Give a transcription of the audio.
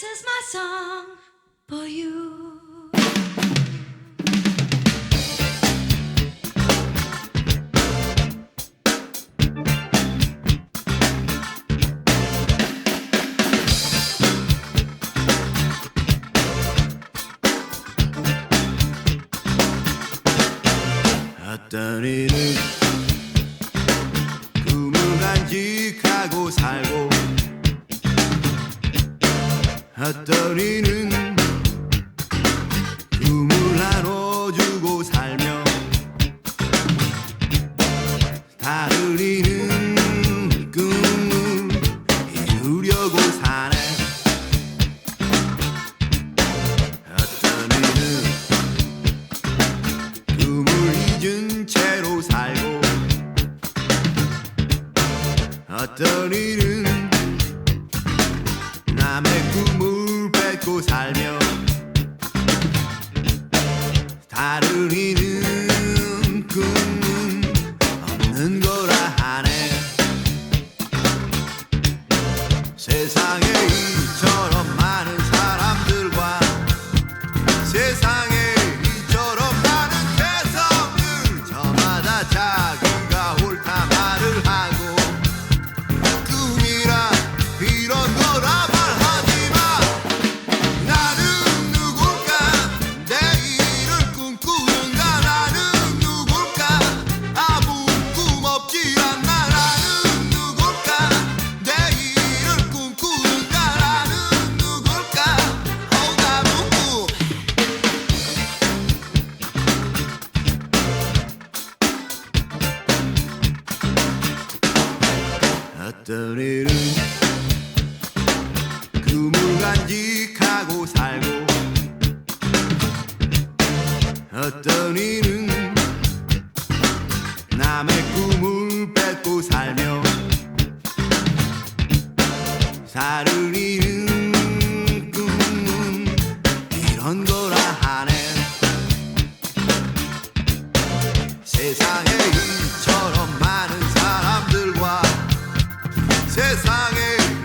This is my song for you. 어떤 이는 꿈을 간직 이는 꿈을 나눠주고 살며 다른 이는 꿈을 이루려고 사네. 어떤 이는 꿈을 잊은 채로 살고 어떤 이는 남의 꿈을 뺏고 살며 다른 이는 꿈은 없는 거라 하네. 세상에 이처럼 많은 사람들과 세상에 낯설이를 꿈을 간직하고 살고 어떤 이는 남의 꿈을 뺏고 살며 사는 이는 꿈은 이런 거라 하네. 세상에 세상에